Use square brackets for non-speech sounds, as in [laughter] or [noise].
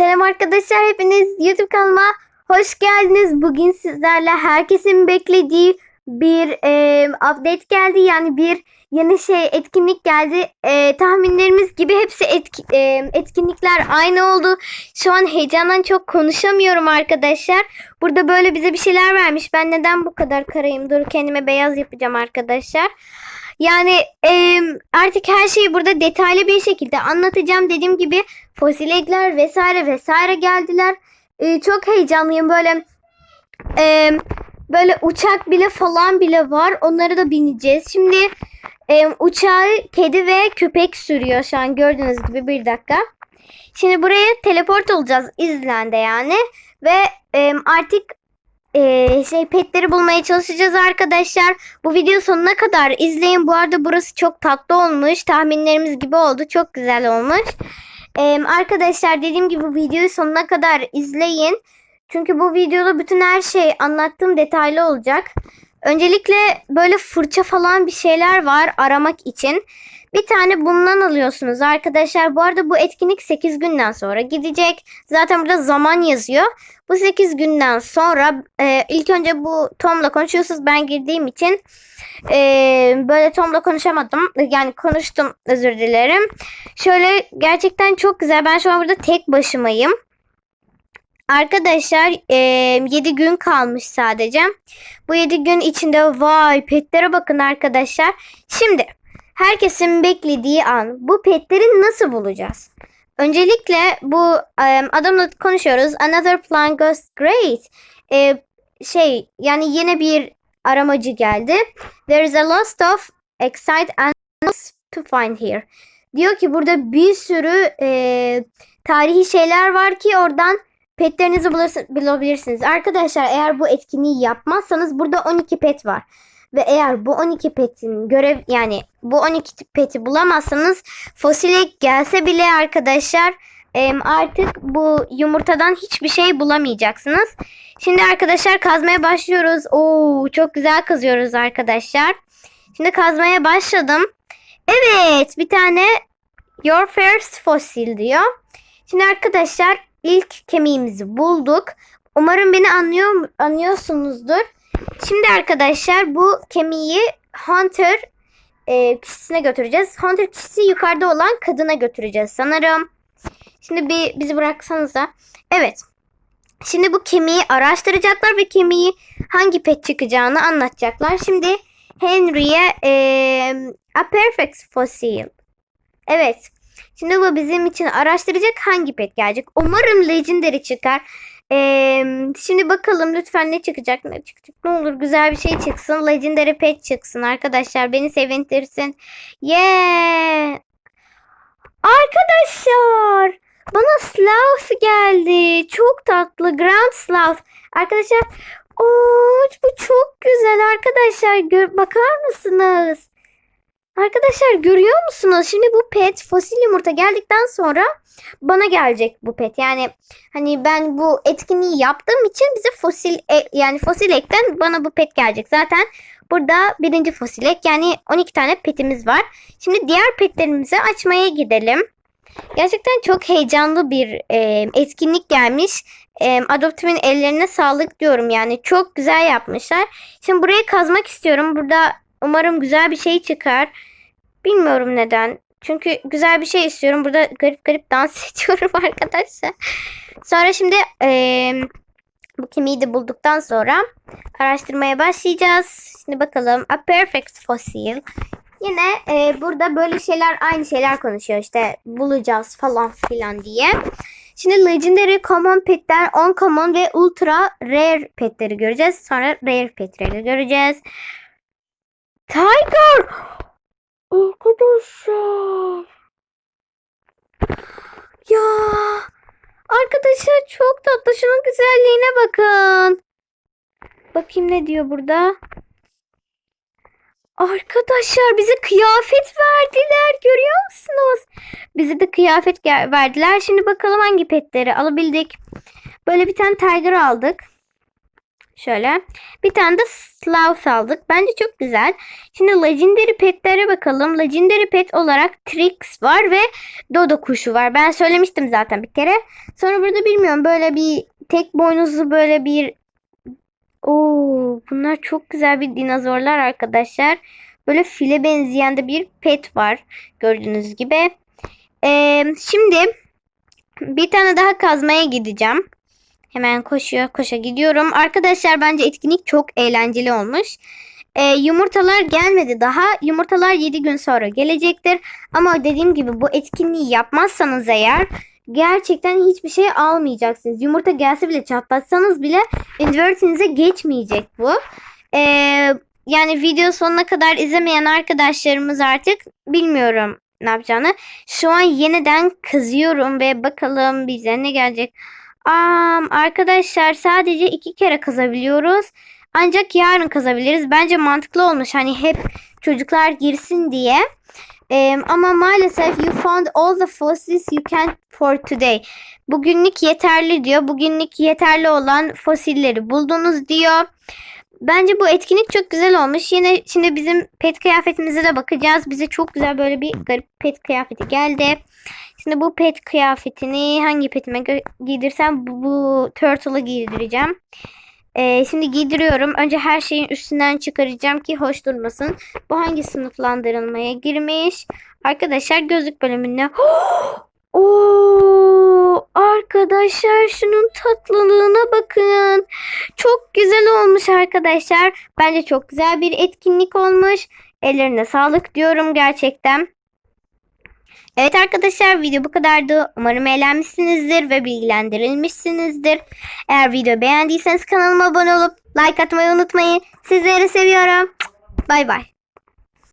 arkadaşlar hepiniz YouTube kanalıma hoş geldiniz. Bugün sizlerle herkesin beklediği bir e, update geldi. Yani bir yeni şey etkinlik geldi. E, tahminlerimiz gibi hepsi etki- e, etkinlikler aynı oldu. Şu an heyecandan çok konuşamıyorum arkadaşlar. Burada böyle bize bir şeyler vermiş. Ben neden bu kadar karayım? Dur kendime beyaz yapacağım arkadaşlar. Yani e, artık her şeyi burada detaylı bir şekilde anlatacağım. Dediğim gibi fosil ekler vesaire vesaire geldiler. E, çok heyecanlıyım böyle e, böyle uçak bile falan bile var. Onları da bineceğiz. Şimdi e, uçağı kedi ve köpek sürüyor şu an gördüğünüz gibi bir dakika. Şimdi buraya teleport olacağız İzlanda yani ve e, artık e, şey petleri bulmaya çalışacağız arkadaşlar. Bu video sonuna kadar izleyin. Bu arada burası çok tatlı olmuş. Tahminlerimiz gibi oldu. Çok güzel olmuş. Ee, arkadaşlar dediğim gibi videoyu sonuna kadar izleyin. Çünkü bu videoda bütün her şey anlattığım detaylı olacak. Öncelikle böyle fırça falan bir şeyler var aramak için. Bir tane bundan alıyorsunuz arkadaşlar. Bu arada bu etkinlik 8 günden sonra gidecek. Zaten burada zaman yazıyor. Bu 8 günden sonra e, ilk önce bu Tom'la konuşuyorsunuz. Ben girdiğim için e, böyle Tom'la konuşamadım. Yani konuştum özür dilerim. Şöyle gerçekten çok güzel. Ben şu an burada tek başımayım. Arkadaşlar 7 gün kalmış sadece. Bu 7 gün içinde vay petlere bakın arkadaşlar. Şimdi herkesin beklediği an bu petleri nasıl bulacağız? Öncelikle bu e, adamla konuşuyoruz. Another plan goes great. E, şey yani yeni bir aramacı geldi. There is a lot of excite animals to find here. Diyor ki burada bir sürü e, tarihi şeyler var ki oradan petlerinizi bulabilirsiniz. Arkadaşlar eğer bu etkinliği yapmazsanız burada 12 pet var. Ve eğer bu 12 petin görev yani bu 12 peti bulamazsanız fosile gelse bile arkadaşlar artık bu yumurtadan hiçbir şey bulamayacaksınız. Şimdi arkadaşlar kazmaya başlıyoruz. Oo çok güzel kazıyoruz arkadaşlar. Şimdi kazmaya başladım. Evet bir tane Your first fossil diyor. Şimdi arkadaşlar ilk kemiğimizi bulduk. Umarım beni anlıyor anlıyorsunuzdur. Şimdi arkadaşlar bu kemiği Hunter e, kişisine götüreceğiz. Hunter kişisi yukarıda olan kadına götüreceğiz sanırım. Şimdi bir bizi bıraksanıza. Evet. Şimdi bu kemiği araştıracaklar ve kemiği hangi pet çıkacağını anlatacaklar. Şimdi Henry'e e, a perfect fossil. Evet. Şimdi bu bizim için araştıracak hangi pet gelecek. Umarım Legendary çıkar. Ee, şimdi bakalım lütfen ne çıkacak ne çıkacak. Ne olur güzel bir şey çıksın. Legendary pet çıksın arkadaşlar. Beni sevindirsin. Yeah. Arkadaşlar. Bana Sloth geldi. Çok tatlı. Grand Sloth. Arkadaşlar. Oo, bu çok güzel arkadaşlar. Gör, bakar mısınız? Arkadaşlar görüyor musunuz? Şimdi bu pet fosil yumurta geldikten sonra bana gelecek bu pet. Yani hani ben bu etkinliği yaptığım için bize fosil e- yani fosil ekten bana bu pet gelecek. Zaten burada birinci fosil ek yani 12 tane petimiz var. Şimdi diğer petlerimizi açmaya gidelim. Gerçekten çok heyecanlı bir e, etkinlik gelmiş. E, Adoptive'in ellerine sağlık diyorum yani. Çok güzel yapmışlar. Şimdi burayı kazmak istiyorum. Burada umarım güzel bir şey çıkar. Bilmiyorum neden. Çünkü güzel bir şey istiyorum. Burada garip garip dans [laughs] ediyorum arkadaşlar. Sonra şimdi e, bu kemiği de bulduktan sonra araştırmaya başlayacağız. Şimdi bakalım. A perfect fossil. Yine e, burada böyle şeyler aynı şeyler konuşuyor işte bulacağız falan filan diye. Şimdi Legendary Common Pet'ler, Uncommon ve Ultra Rare Pet'leri göreceğiz. Sonra Rare Pet'leri göreceğiz. Tiger! Arkadaşlar. Ya. Arkadaşlar çok tatlı. Şunun güzelliğine bakın. Bakayım ne diyor burada. Arkadaşlar bize kıyafet verdiler. Görüyor musunuz? Bize de kıyafet verdiler. Şimdi bakalım hangi petleri alabildik. Böyle bir tane tiger aldık. Şöyle. Bir tane de Sloth aldık. Bence çok güzel. Şimdi Legendary Pet'lere bakalım. Legendary Pet olarak Trix var ve Dodo kuşu var. Ben söylemiştim zaten bir kere. Sonra burada bilmiyorum böyle bir tek boynuzlu böyle bir Oo, bunlar çok güzel bir dinozorlar arkadaşlar. Böyle file benzeyen de bir pet var. Gördüğünüz gibi. Ee, şimdi bir tane daha kazmaya gideceğim. Hemen koşuyor, koşa gidiyorum. Arkadaşlar bence etkinlik çok eğlenceli olmuş. Ee, yumurtalar gelmedi daha. Yumurtalar 7 gün sonra gelecektir. Ama dediğim gibi bu etkinliği yapmazsanız eğer gerçekten hiçbir şey almayacaksınız. Yumurta gelse bile çatlatsanız bile invertinize geçmeyecek bu. Ee, yani video sonuna kadar izlemeyen arkadaşlarımız artık bilmiyorum ne yapacağını. Şu an yeniden kazıyorum ve bakalım bize ne gelecek. Aa, arkadaşlar sadece iki kere kazabiliyoruz. Ancak yarın kazabiliriz. Bence mantıklı olmuş. Hani hep çocuklar girsin diye. Ee, ama maalesef you found all the fossils you can for today. Bugünlük yeterli diyor. Bugünlük yeterli olan fosilleri buldunuz diyor. Bence bu etkinlik çok güzel olmuş. Yine şimdi bizim pet kıyafetimize de bakacağız. Bize çok güzel böyle bir garip pet kıyafeti geldi. Şimdi bu pet kıyafetini hangi petime giydirsem bu, bu turtle'ı giydireceğim. Ee, şimdi giydiriyorum. Önce her şeyin üstünden çıkaracağım ki hoş durmasın. Bu hangi sınıflandırılmaya girmiş? Arkadaşlar gözlük bölümünde. [gasps] Oo, arkadaşlar şunun tatlılığına bakın. Çok güzel olmuş arkadaşlar. Bence çok güzel bir etkinlik olmuş. Ellerine sağlık diyorum gerçekten. Evet arkadaşlar video bu kadardı. Umarım eğlenmişsinizdir ve bilgilendirilmişsinizdir. Eğer video beğendiyseniz kanalıma abone olup like atmayı unutmayın. Sizleri seviyorum. Bay bay.